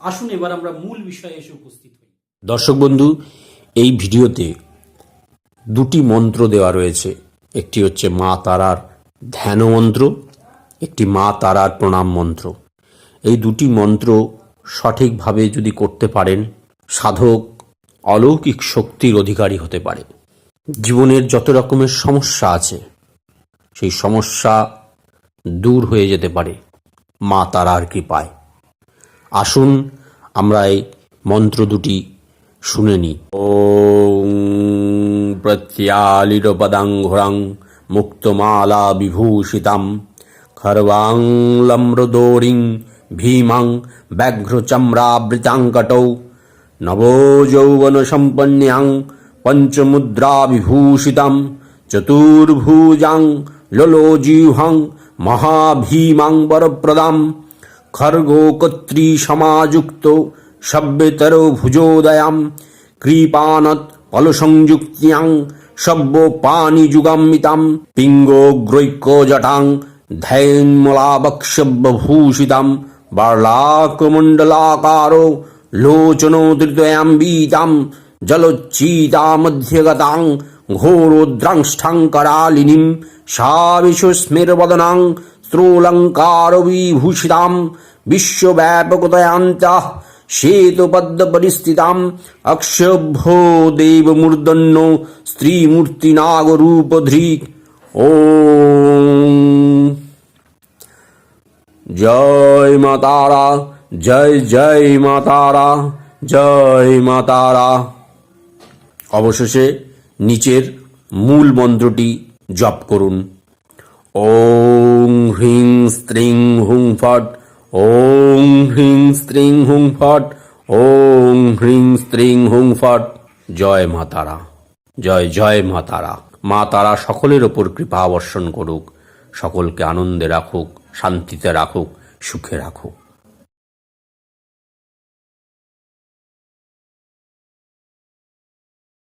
আসুন এবার আমরা মূল বিষয়ে এসে উপস্থিত হই। দর্শক বন্ধু, এই ভিডিওতে দুটি মন্ত্র দেওয়া রয়েছে। একটি হচ্ছে মা তারার ধ্যান মন্ত্র, একটি মা তারার প্রণাম মন্ত্র। এই দুটি মন্ত্র সঠিকভাবে যদি করতে পারেন, সাধক অলৌকিক শক্তির অধিকারী হতে পারে। জীবনের যত রকমের সমস্যা আছে, সেই সমস্যা দূর হয়ে যেতে পারে মা তারার কৃপায়। আসুন, আমরা এই মন্ত্র দুটি শুনে নিই। ওং প্রত্যালিরপদাঙ্ঘ্রাং মুক্তমালা বিভূষিতাম খর্বাং লম্রদোরিং ভীমাং ব্যাঘ্রচম্রাবৃতাঙ্কটৌ নবযৌবনসম্পন্যাং পঞ্চমুদ্রাবিভূষিতাম চতুর্ভুজাং ললোজিহ্বাং মহাভীমাং বরপ্রদাম খর্গো কর্ত্রী সমাযুক্ত সভ্যেতর ভুজোদয়াম কৃপানত ফলসংযুক্তিয়াং সভ্য পানি যুগাম্বিতাম পিঙ্গো গ্রৈক্য জটাং ধৈন্মলাবক্ষভূষিতাম বার্লাকমণ্ডলাকারো লোচনোদৃতয়াম্বিতাম জলোচ্ছিতামধ্যগতাং ঘোরোদ্রাংষ্ঠাং করালিনীম সাবিশুস্মির্বদনাং विश्वस्मिर्वदनां स्त्रोलङ्कारविभूषितां विश्वव्यापकतयान्तः श्वेतपद्मपरिस्थिताम् अक्षभ्यो देवमूर्धन्यो स्त्रीमूर्तिनागरूपधृक् ॐ জয় মা তারা জয় জয় মা তারা জয় মা তারা অবশেষে নিচের মূল মন্ত্রটি জপ করুন ওং হ্রিং স্ত্রিং হুং ফট ওং হ্রিং স্ত্রিং হুং ফট ওং হ্রিং স্ত্রিং হুং ফট জয় মা তারা জয় জয় মা তারা মা তারা সকলের ওপর কৃপা বর্ষণ করুক, সকলকে আনন্দে রাখুক, শান্তিতে রাখুক, সুখে রাখুক।